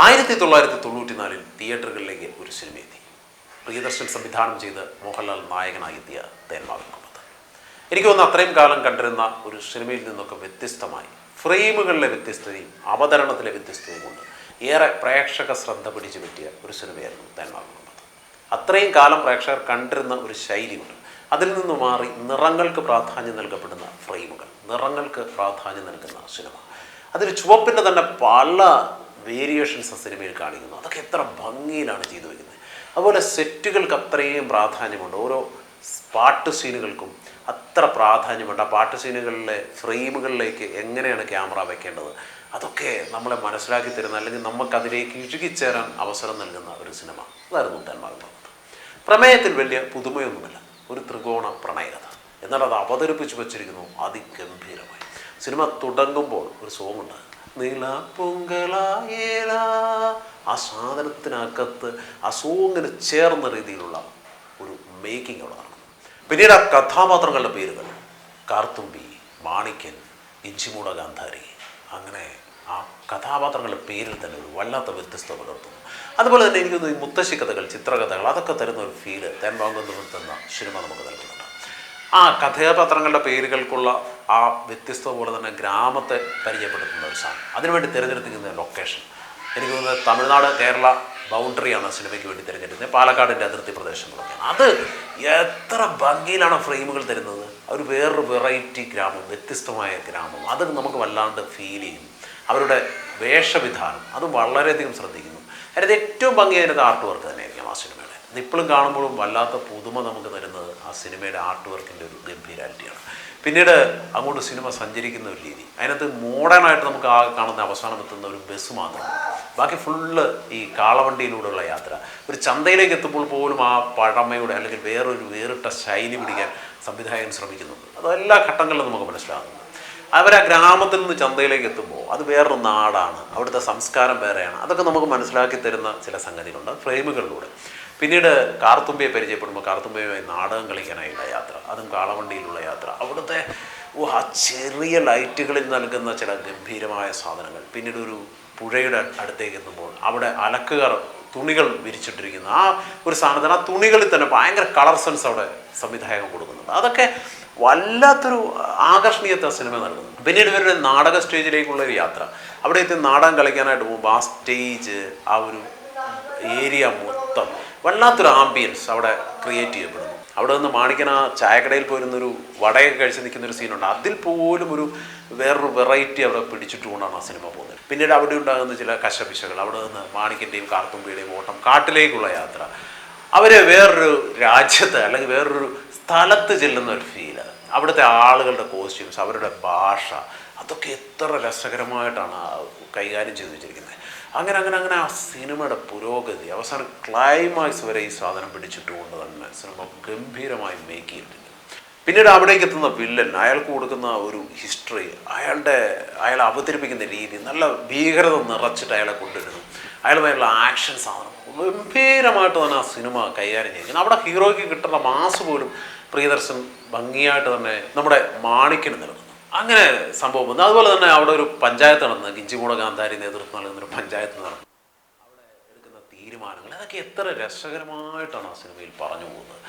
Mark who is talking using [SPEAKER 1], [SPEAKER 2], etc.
[SPEAKER 1] ആയിരത്തി തൊള്ളായിരത്തി തൊണ്ണൂറ്റി നാലിൽ തിയേറ്ററുകളിലേക്ക് ഒരു സിനിമ എത്തി പ്രിയദർശൻ സംവിധാനം ചെയ്ത് മോഹൻലാൽ നായകനായി എത്തിയ തേന്മാവിൻ കുമ്പത്ത് എനിക്ക് തോന്നുന്നു അത്രയും കാലം കണ്ടിരുന്ന ഒരു സിനിമയിൽ നിന്നൊക്കെ വ്യത്യസ്തമായി ഫ്രെയിമുകളിലെ വ്യത്യസ്തതയും അവതരണത്തിലെ വ്യത്യസ്തതയും കൊണ്ട് ഏറെ പ്രേക്ഷക ശ്രദ്ധ പിടിച്ചു പറ്റിയ ഒരു സിനിമയായിരുന്നു തേന്മാവിൻ കുമ്പത്ത് അത്രയും കാലം പ്രേക്ഷകർ കണ്ടിരുന്ന ഒരു ശൈലിയുണ്ട് അതിൽ നിന്ന് മാറി നിറങ്ങൾക്ക് പ്രാധാന്യം നൽകപ്പെടുന്ന ഫ്രെയിമുകൾ നിറങ്ങൾക്ക് പ്രാധാന്യം നൽകുന്ന സിനിമ. അതിൽ ചുവപ്പിന്റെ തന്നെ പല വേരിയേഷൻസ് ആ സിനിമയിൽ കാണിക്കുന്നു. അതൊക്കെ എത്ര ഭംഗിയിലാണ് ചെയ്തു വയ്ക്കുന്നത് അതുപോലെ സെറ്റുകൾക്ക് അത്രയും പ്രാധാന്യമുണ്ട്. ഓരോ പാട്ട് സീനുകൾക്കും അത്ര പ്രാധാന്യമുണ്ട്. ആ പാട്ട് സീനുകളിലെ ഫ്രെയിമുകളിലേക്ക് എങ്ങനെയാണ് ക്യാമറ വയ്ക്കേണ്ടത് അതൊക്കെ നമ്മളെ മനസ്സിലാക്കി തരുന്ന അല്ലെങ്കിൽ നമുക്കതിലേക്ക് ഇഴുകിച്ചേരാൻ അവസരം നൽകുന്ന ഒരു സിനിമ. അതായിരുന്നു തന്മാകുന്നത് പ്രമേയത്തിൽ വലിയ പുതുമയൊന്നുമില്ല. ഒരു ത്രികോണ പ്രണയകഥ. എന്നാൽ അത് അവതരിപ്പിച്ചു വച്ചിരിക്കുന്നു അതിഗംഭീരമായി. സിനിമ തുടങ്ങുമ്പോൾ ഒരു സോങ് ഉണ്ട് നീല പൊങ്കലായേല ആ സാധനത്തിനകത്ത് ആ ചേർന്ന രീതിയിലുള്ള ഒരു മേക്കിംഗ് അവിടെ നടക്കുന്നു പിന്നീട് ആ കഥാപാത്രങ്ങളുടെ പേരുകൾ. കാർത്തുമ്പി മാണിക്യൻ ഇഞ്ചിമൂട ഗാന്ധാരി. അങ്ങനെ ആ കഥാപാത്രങ്ങളുടെ പേരിൽ തന്നെ ഒരു വല്ലാത്ത വ്യത്യസ്തത പുലർത്തുന്നു. അതുപോലെ തന്നെ എനിക്കൊന്ന് ഈ മുത്തശ്ശി കഥകൾ ചിത്രകഥകൾ അതൊക്കെ തരുന്ന ഒരു ഫീൽ തേൻപാങ്കുന്നതും തന്ന സിനിമ നമുക്ക് നൽകുന്നുണ്ട്. ആ കഥാപാത്രങ്ങളുടെ പേരുകൾക്കുള്ള ആ വ്യത്യസ്തത പോലെ തന്നെ ഗ്രാമത്തെ പരിചയപ്പെടുത്തുന്ന ഒരു സാധനം. അതിനുവേണ്ടി തിരഞ്ഞെടുത്തിരിക്കുന്ന ലൊക്കേഷൻ എനിക്ക് തോന്നുന്നത് തമിഴ്നാട് കേരള ബൗണ്ടറിയാണ് സിനിമയ്ക്ക് വേണ്ടി തിരഞ്ഞെടുക്കുന്നത്. പാലക്കാടിന്റെ അതിർത്തി പ്രദേശങ്ങളൊക്കെയാണ്. അത് എത്ര ഭംഗിയിലാണ് ഫ്രെയിമുകൾ തരുന്നത്. ഒരു വേറൊരു വെറൈറ്റി ഗ്രാമം വ്യത്യസ്തമായ ഗ്രാമം. അത് നമുക്ക് വല്ലാണ്ട് ഫീൽ ചെയ്യും. അവരുടെ വേഷവിധാനം അത് വളരെയധികം ശ്രദ്ധിക്കുന്നു. അതിനകത്ത് ഏറ്റവും ഭംഗി ആർട്ട് വർക്ക് തന്നെയായിരിക്കും ആ സിനിമയുടെ. ഇത് ഇപ്പോഴും കാണുമ്പോഴും വല്ലാത്ത പുതുമ നമുക്ക് തരുന്നത് ആ സിനിമയുടെ ആർട്ട് വർക്കിന്റെ ഒരു ഗംഭീരാലിറ്റിയാണ് പിന്നീട് അങ്ങോട്ട് സിനിമ സഞ്ചരിക്കുന്ന ഒരു രീതി. അതിനകത്ത് മോഡേണായിട്ട് നമുക്ക് ആ കാണുന്ന അവസാനം എത്തുന്ന ഒരു ബസ് മാത്രം. ബാക്കി ഫുള്ള് ഈ കാളവണ്ടിയിലൂടെയുള്ള യാത്ര. ഒരു ചന്തയിലേക്ക് എത്തുമ്പോൾ പോലും ആ പഴമയുടെ അല്ലെങ്കിൽ വേറൊരു വേറിട്ട ശൈലി പിടിക്കാൻ സംവിധായകൻ ശ്രമിക്കുന്നുണ്ട്. അത് എല്ലാ ഘട്ടങ്ങളിലും നമുക്ക് മനസ്സിലാകുന്നുണ്ട് അവർ ആ ഗ്രാമത്തിൽ നിന്ന് ചന്തയിലേക്ക് എത്തുമ്പോൾ അത് വേറൊരു നാടാണ്. അവിടുത്തെ സംസ്കാരം വേറെയാണ്. അതൊക്കെ നമുക്ക് മനസ്സിലാക്കി തരുന്ന ചില സംഗതികളുണ്ട്. ഫ്രെയിമുകളിലൂടെ. പിന്നീട് കാർത്തുമ്പയെ പരിചയപ്പെടുമ്പോൾ കാർത്തുമ്പയുമായി നാടകം കളിക്കാനായുള്ള യാത്ര അതും കാളവണ്ടിയിലുള്ള യാത്ര. അവിടുത്തെ ആ ചെറിയ ലൈറ്റുകളിൽ നൽകുന്ന ചില ഗംഭീരമായ സാധനങ്ങൾ. പിന്നീട് ഒരു പുഴയുടെ അടുത്തേക്ക് എത്തുമ്പോൾ അവിടെ അലക്കുകാർ തുണികൾ വിരിച്ചിട്ടിരിക്കുന്ന. ആ ഒരു സാധനത്തിന് ആ തുണികളിൽ തന്നെ ഭയങ്കര കളർ സെൻസ് അവിടെ സംവിധായകൻ കൊടുക്കുന്നുണ്ട്. അതൊക്കെ വല്ലാത്തൊരു ആകർഷണീയത്തെ സിനിമ നൽകുന്നു പിന്നീട് ഇവരുടെ നാടക സ്റ്റേജിലേക്കുള്ള ഒരു യാത്ര. അവിടെ എത്തി നാടകം കളിക്കാനായിട്ട് പോകുമ്പോൾ ആ സ്റ്റേജ് ആ ഒരു ഏരിയ മൊത്തം. വല്ലാത്തൊരു ആംബിയൻസ് അവിടെ ക്രിയേറ്റ് ചെയ്യപ്പെടുന്നു. അവിടെ നിന്ന് മാണിക്കന ചായക്കടയിൽ പോയിരുന്നൊരു വടയൊക്കെ കഴിച്ച് നിൽക്കുന്ന ഒരു സീനുണ്ട് അതിൽ പോലും ഒരു വേറൊരു വെറൈറ്റി അവിടെ പിടിച്ചിട്ടുകൊണ്ടാണ് ആ സിനിമ പോകുന്നത്. പിന്നീട് അവിടെ ഉണ്ടാകുന്ന ചില കശപിശകൾ അവിടെ നിന്ന് മാണിക്കന്റെയും കാർത്തുമ്പിയുടെയും ഓട്ടം കാട്ടിലേക്കുള്ള യാത്ര. അവർ വേറൊരു രാജ്യത്ത് അല്ലെങ്കിൽ വേറൊരു സ്ഥലത്ത് ചെല്ലുന്ന ഒരു ഫീൽ അവിടുത്തെ ആളുകളുടെ കോസ്റ്റ്യൂംസ് അവരുടെ ഭാഷ അതൊക്കെ എത്ര രസകരമായിട്ടാണ് കൈകാര്യം ചെയ്തു വെച്ചിരിക്കുന്നത് അങ്ങനെ അങ്ങനെ അങ്ങനെ ആ സിനിമയുടെ പുരോഗതി അവസാനം ക്ലൈമാക്സ് വരെ ഈ സാധനം പിടിച്ചിട്ടുകൊണ്ട് തന്നെ സിനിമ ഗംഭീരമായി മേക്ക് ചെയ്തിട്ടുണ്ട്. പിന്നീട് അവിടേക്ക് എത്തുന്ന വില്ലൻ അയാൾക്ക് കൊടുക്കുന്ന ഒരു ഹിസ്റ്ററി അയാളുടെ അയാൾ അവതരിപ്പിക്കുന്ന രീതി നല്ല ഭീകരത നിറച്ചിട്ട് അയാളെ കൊണ്ടുവരുന്നു. അയാളുമായുള്ള ആക്ഷൻ സാധനം ഗംഭീരമായിട്ട് തന്നെ ആ സിനിമ കൈകാര്യം ചെയ്യുന്നത് അവിടെ ഹീറോയ്ക്ക് കിട്ടുന്ന മാസ് പോലും പ്രിയദർശൻ ഭംഗിയായിട്ട് തന്നെ നമ്മുടെ മാണിക്കിന് നൽകുന്നു അങ്ങനെ സംഭവം വന്നു. അതുപോലെ തന്നെ അവിടെ ഒരു പഞ്ചായത്ത് നടന്ന് ഗിഞ്ചിമൂട ഗാന്ധാരി നേതൃത്വം നൽകുന്ന ഒരു പഞ്ചായത്ത് നടന്നു. അവിടെ എടുക്കുന്ന തീരുമാനങ്ങൾ അതൊക്കെ എത്ര രസകരമായിട്ടാണ് ആ സിനിമയിൽ പറഞ്ഞു പോകുന്നത്.